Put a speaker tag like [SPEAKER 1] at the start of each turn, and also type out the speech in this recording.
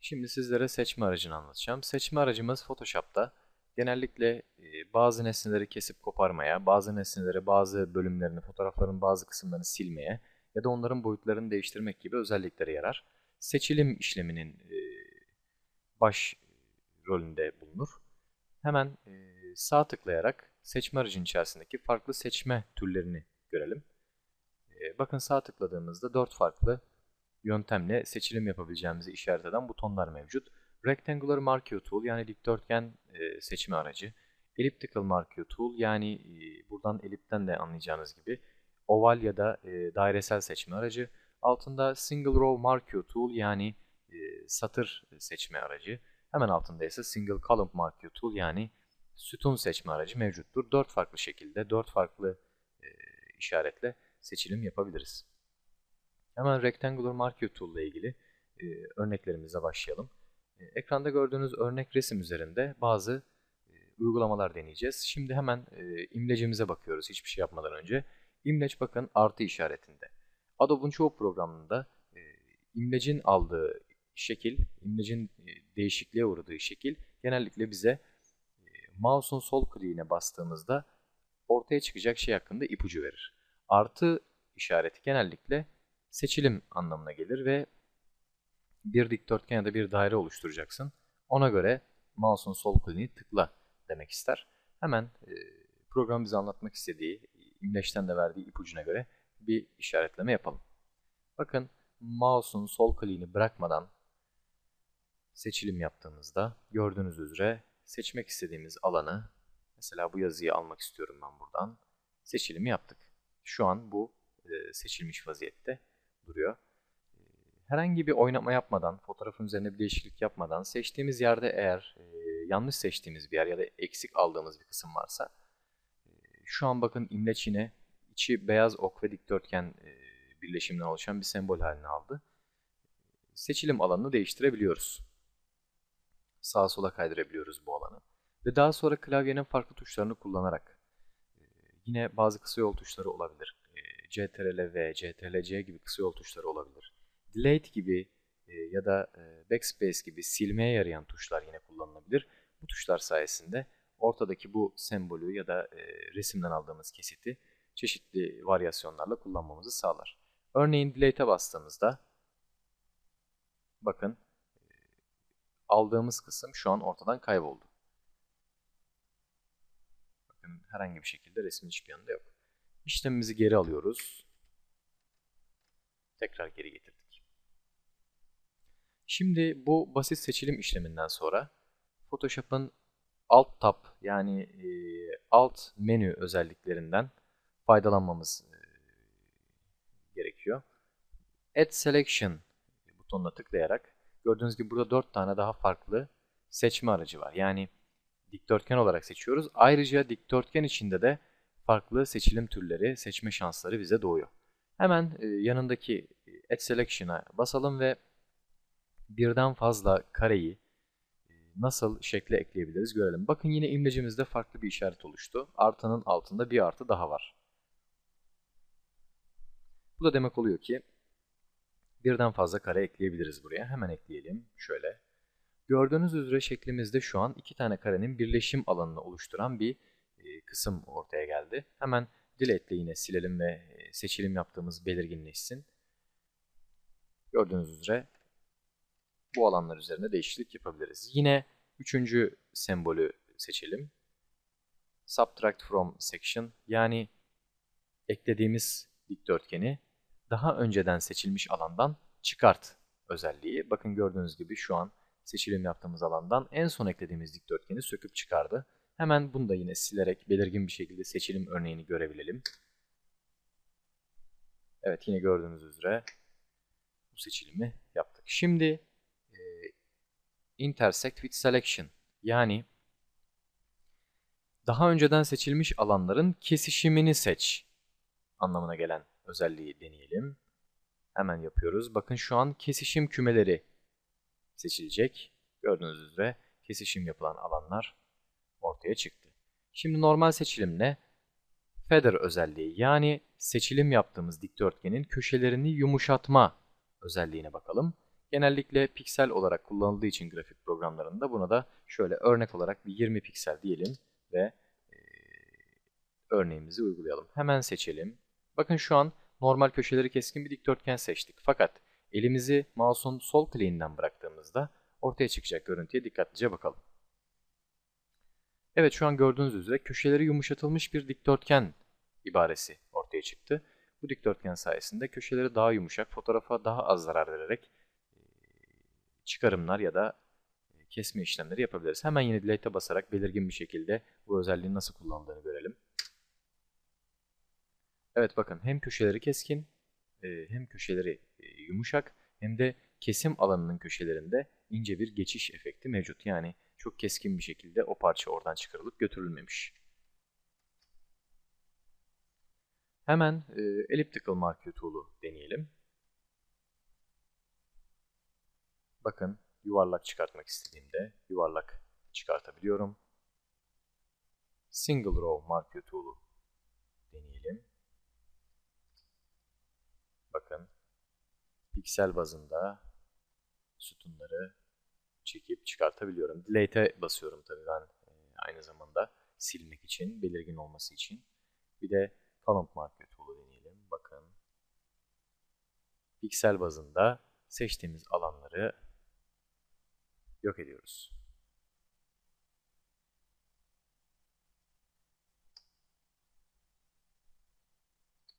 [SPEAKER 1] Şimdi sizlere seçme aracını anlatacağım. Seçme aracımız Photoshop'ta genellikle e, bazı nesneleri kesip koparmaya, bazı nesneleri, bazı bölümlerini, fotoğrafların bazı kısımlarını silmeye ya da onların boyutlarını değiştirmek gibi özelliklere yarar. Seçilim işleminin e, baş rolünde bulunur. Hemen e, sağ tıklayarak seçme aracının içerisindeki farklı seçme türlerini görelim. Bakın sağ tıkladığımızda 4 farklı yöntemle seçilim yapabileceğimizi işaret eden butonlar mevcut. Rectangular Marquee Tool yani dikdörtgen e, seçme aracı. Elliptical Marquee Tool yani e, buradan elipten de anlayacağınız gibi oval ya da e, dairesel seçme aracı. Altında Single Row Marquee Tool yani e, satır seçme aracı. Hemen altında ise Single Column Marquee Tool yani sütun seçme aracı mevcuttur. Dört farklı şekilde, dört farklı işaretle seçilim yapabiliriz. Hemen Rectangular Marquee Tool ile ilgili e, örneklerimize başlayalım. E, ekranda gördüğünüz örnek resim üzerinde bazı e, uygulamalar deneyeceğiz. Şimdi hemen e, imlecimize bakıyoruz hiçbir şey yapmadan önce. İmleç bakın artı işaretinde. Adobe'un çoğu programında e, imlecin aldığı şekil, imlecin e, değişikliğe uğradığı şekil genellikle bize e, mouse'un sol kliğine bastığımızda ortaya çıkacak şey hakkında ipucu verir. Artı işareti genellikle seçilim anlamına gelir ve bir dikdörtgen ya da bir daire oluşturacaksın. Ona göre mouse'un sol kliğini tıkla demek ister. Hemen e, program bize anlatmak istediği, imleçten de verdiği ipucuna göre bir işaretleme yapalım. Bakın mouse'un sol kliğini bırakmadan seçilim yaptığımızda gördüğünüz üzere seçmek istediğimiz alanı mesela bu yazıyı almak istiyorum ben buradan seçilimi yaptık. Şu an bu e, seçilmiş vaziyette duruyor. Ee, herhangi bir oynatma yapmadan, fotoğrafın üzerine bir değişiklik yapmadan seçtiğimiz yerde eğer e, yanlış seçtiğimiz bir yer ya da eksik aldığımız bir kısım varsa e, şu an bakın imleç yine içi beyaz ok ve dikdörtgen e, birleşiminden oluşan bir sembol haline aldı. Seçilim alanını değiştirebiliyoruz. Sağa sola kaydırabiliyoruz bu alanı. Ve daha sonra klavyenin farklı tuşlarını kullanarak e, yine bazı kısa yol tuşları olabilir. CTRL-V, CTRL-C gibi kısa yol tuşları olabilir. Delete gibi e, ya da e, Backspace gibi silmeye yarayan tuşlar yine kullanılabilir. Bu tuşlar sayesinde ortadaki bu sembolü ya da e, resimden aldığımız kesiti çeşitli varyasyonlarla kullanmamızı sağlar. Örneğin Delete'e bastığımızda bakın aldığımız kısım şu an ortadan kayboldu. Bakın herhangi bir şekilde resmin hiçbir yanında yok. İşlemimizi geri alıyoruz. Tekrar geri getirdik. Şimdi bu basit seçilim işleminden sonra Photoshop'ın Alt Tab yani e, Alt menü özelliklerinden faydalanmamız e, gerekiyor. Add Selection butonuna tıklayarak gördüğünüz gibi burada 4 tane daha farklı seçme aracı var. Yani dikdörtgen olarak seçiyoruz. Ayrıca dikdörtgen içinde de farklı seçilim türleri, seçme şansları bize doğuyor. Hemen e, yanındaki e, Add Selection'a basalım ve birden fazla kareyi e, nasıl şekle ekleyebiliriz görelim. Bakın yine imlecimizde farklı bir işaret oluştu. Artının altında bir artı daha var. Bu da demek oluyor ki birden fazla kare ekleyebiliriz buraya. Hemen ekleyelim. Şöyle. Gördüğünüz üzere şeklimizde şu an iki tane karenin birleşim alanını oluşturan bir kısım ortaya geldi. Hemen delete ile yine silelim ve e, seçilim yaptığımız belirginleşsin. Gördüğünüz üzere bu alanlar üzerinde değişiklik yapabiliriz. Yine üçüncü sembolü seçelim. Subtract from section yani eklediğimiz dikdörtgeni daha önceden seçilmiş alandan çıkart özelliği. Bakın gördüğünüz gibi şu an seçilim yaptığımız alandan en son eklediğimiz dikdörtgeni söküp çıkardı. Hemen bunu da yine silerek belirgin bir şekilde seçilim örneğini görebilelim. Evet yine gördüğünüz üzere bu seçilimi yaptık. Şimdi e, intersect with selection yani daha önceden seçilmiş alanların kesişimini seç anlamına gelen özelliği deneyelim. Hemen yapıyoruz. Bakın şu an kesişim kümeleri seçilecek. Gördüğünüz üzere kesişim yapılan alanlar ortaya çıktı. Şimdi normal seçilimle feather özelliği yani seçilim yaptığımız dikdörtgenin köşelerini yumuşatma özelliğine bakalım. Genellikle piksel olarak kullanıldığı için grafik programlarında buna da şöyle örnek olarak bir 20 piksel diyelim ve örneğimizi uygulayalım. Hemen seçelim. Bakın şu an normal köşeleri keskin bir dikdörtgen seçtik. Fakat elimizi mouse'un sol kliğinden bıraktığımızda ortaya çıkacak görüntüye dikkatlice bakalım. Evet şu an gördüğünüz üzere köşeleri yumuşatılmış bir dikdörtgen ibaresi ortaya çıktı. Bu dikdörtgen sayesinde köşeleri daha yumuşak, fotoğrafa daha az zarar vererek çıkarımlar ya da kesme işlemleri yapabiliriz. Hemen yine delete'e basarak belirgin bir şekilde bu özelliğin nasıl kullanıldığını görelim. Evet bakın hem köşeleri keskin hem köşeleri yumuşak hem de kesim alanının köşelerinde ince bir geçiş efekti mevcut. Yani çok keskin bir şekilde o parça oradan çıkarılıp götürülmemiş. Hemen e, Elliptical Marquee Tool'u deneyelim. Bakın yuvarlak çıkartmak istediğimde yuvarlak çıkartabiliyorum. Single Row Marquee Tool'u deneyelim. Bakın piksel bazında sütunları çekip çıkartabiliyorum. Delete'e basıyorum tabii ben e, aynı zamanda silmek için, belirgin olması için. Bir de Column Marker Tool'u deneyelim. Bakın piksel bazında seçtiğimiz alanları yok ediyoruz.